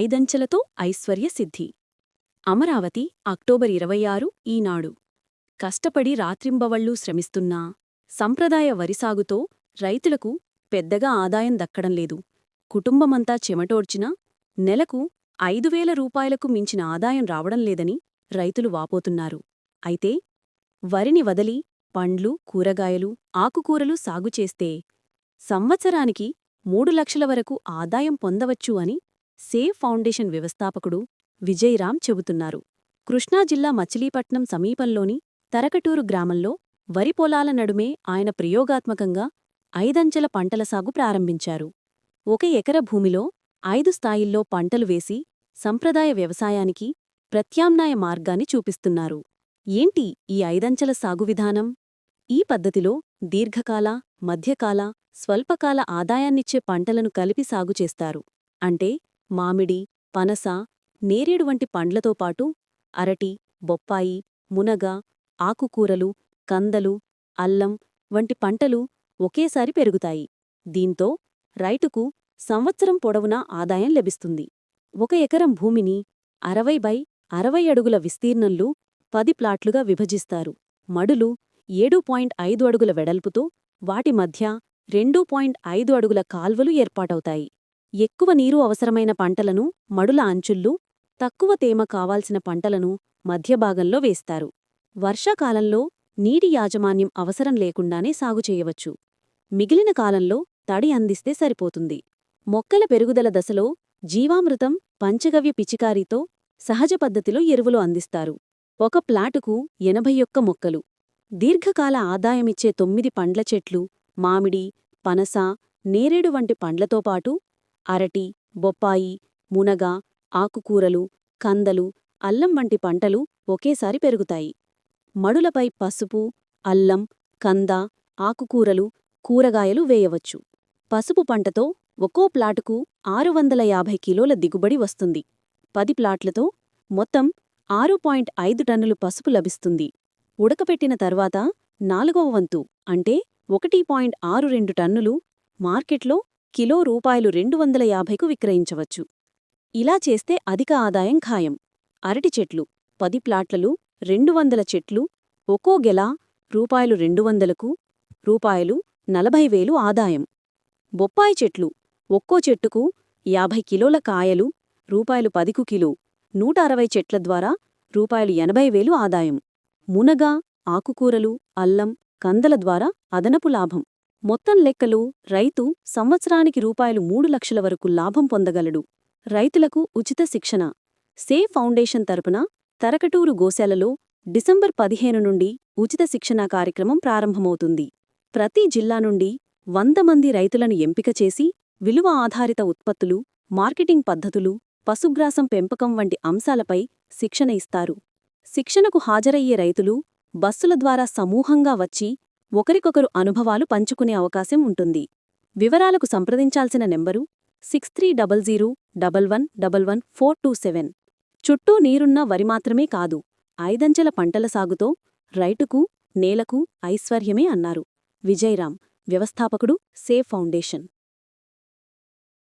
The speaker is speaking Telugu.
ఐదంచెలతో ఐశ్వర్యసిద్ధి. అమరావతి అక్టోబర్ ఇరవై ఆరు ఈనాడు. కష్టపడి రాత్రింబవళ్ళూ శ్రమిస్తున్నా సంప్రదాయ వరిసాగుతో రైతులకు పెద్దగా ఆదాయం దక్కడం లేదు. కుటుంబమంతా చెమటోడ్చినా నెలకు ఐదు వేల రూపాయలకు మించిన ఆదాయం రావడం లేదని రైతులు వాపోతున్నారు. అయితే వరిని వదలి పండ్లు కూరగాయలు ఆకుకూరలు సాగుచేస్తే సంవత్సరానికి మూడు లక్షల వరకు ఆదాయం పొందవచ్చు అని సేవ్ ఫౌండేషన్ వ్యవస్థాపకుడు విజయరామ్ చెబుతున్నారు. కృష్ణా జిల్లా మచిలీపట్నం సమీపంలోని తరకటూరు గ్రామంలో వరి పొలాల నడుమే ఆయన ప్రయోగాత్మకంగా ఐదంచెల పంటల సాగు ప్రారంభించారు. ఒక ఎకర భూమిలో ఐదు స్థాయిల్లో పంటలు వేసి సంప్రదాయ వ్యవసాయానికి ప్రత్యామ్నాయ మార్గాన్ని చూపిస్తున్నారు. ఏంటి ఈ ఐదంచెల సాగు విధానం? ఈ పద్ధతిలో దీర్ఘకాల మధ్యకాల స్వల్పకాల ఆదాయాన్నిచ్చే పంటలను కలిపి సాగు చేస్తారు. అంటే మామిడి పనస నేరేడు వంటి పండ్లతో పాటు అరటి బొప్పాయి మునగ ఆకుకూరలు కందలు అల్లం వంటి పంటలు ఒకేసారి పెరుగుతాయి. దీంతో రైతుకు సంవత్సరం పొడవునా ఆదాయం లభిస్తుంది. ఒక ఎకరం భూమిని అరవై బై అరవై అడుగుల విస్తీర్ణంలో పది ప్లాట్లుగా విభజిస్తారు. మడులు ఏడు పాయింట్ ఐదు అడుగుల వెడల్పుతో వాటి మధ్య రెండు పాయింట్ ఐదు అడుగుల కాల్వలు ఏర్పాటవుతాయి. ఎక్కువ నీరు అవసరమైన పంటలను మడుల అంచుల్లు తక్కువ తేమ కావాల్సిన పంటలను మధ్యభాగంలో వేస్తారు. వర్షాకాలంలో నీటి యాజమాన్యం అవసరం లేకుండానే సాగు చేయవచ్చు. మిగిలిన కాలంలో తడి అందిస్తే సరిపోతుంది. మొక్కల పెరుగుదల దశలో జీవామృతం పంచగవ్య పిచికారీతో సహజ పద్ధతిలో ఎరువులు అందిస్తారు. ఒక ప్లాటుకు ఎనభై ఒక్క మొక్కలు. దీర్ఘకాల ఆదాయమిచ్చే తొమ్మిది పండ్ల చెట్లు మామిడి పనస నేరేడు వంటి పండ్లతో పాటు అరటి బొప్పాయి మునగ ఆకుకూరలు కందలు అల్లం వంటి పంటలు ఒకేసారి పెరుగుతాయి. మడులపై పసుపు అల్లం కంద ఆకుకూరలు కూరగాయలు వేయవచ్చు. పసుపు పంటతో ఒక్కో ప్లాటుకు ఆరు వందల యాభై కిలోల దిగుబడి వస్తుంది. పది ప్లాట్లతో మొత్తం ఆరు పాయింట్ ఐదు టన్నులు పసుపు లభిస్తుంది. ఉడకపెట్టిన తర్వాత నాలుగవ వంతు అంటే ఒకటి పాయింట్ ఆరు రెండు టన్నులు మార్కెట్లో కిలో రూపాయలు రెండు వందల యాభైకు విక్రయించవచ్చు. ఇలా చేస్తే అధిక ఆదాయం ఖాయం. అరటి చెట్లు పది ప్లాట్లలు రెండు వందల చెట్లు ఒక్కో గెల రూపాయలు రెండు వందలకు రూపాయలు నలభై వేలు ఆదాయం. బొప్పాయి చెట్లు ఒక్కో చెట్టుకు యాభై కిలోల కాయలు రూపాయలు పదికు కిలో నూట అరవై చెట్ల ద్వారా రూపాయలు ఎనభై వేలు ఆదాయం. మునగ ఆకుకూరలు అల్లం కందల ద్వారా అదనపు లాభం. మొత్తం లెక్కలు రైతు సంవత్సరానికి రూపాయలు మూడు లక్షల వరకు లాభం పొందగలడు. రైతులకు ఉచిత శిక్షణ. సే ఫౌండేషన్ తరపున తరకటూరు గోశాలలో డిసెంబర్ పదిహేను నుండి ఉచిత శిక్షణా కార్యక్రమం ప్రారంభమవుతుంది. ప్రతి జిల్లా నుండి వంద మంది రైతులను ఎంపిక చేసి విలువ ఆధారిత ఉత్పత్తులు మార్కెటింగ్ పద్ధతులు పశుగ్రాసం పెంపకం వంటి అంశాలపై శిక్షణ ఇస్తారు. శిక్షణకు హాజరయ్యే రైతులు బస్సుల ద్వారా సమూహంగా వచ్చి ఒకరికొకరు అనుభవాలు పంచుకునే అవకాశం ఉంటుంది. వివరాలకు సంప్రదించాల్సిన number six three double zero double one double one four two seven చుట్టూ నీరున్న వరి మాత్రమే కాదు ఐదంచెల పంటల సాగుతో రైటుకు నేలకు ఐశ్వర్యమే అన్నారు. విజయరాం వ్యవస్థాపకుడు సేఫ్ ఫౌండేషన్.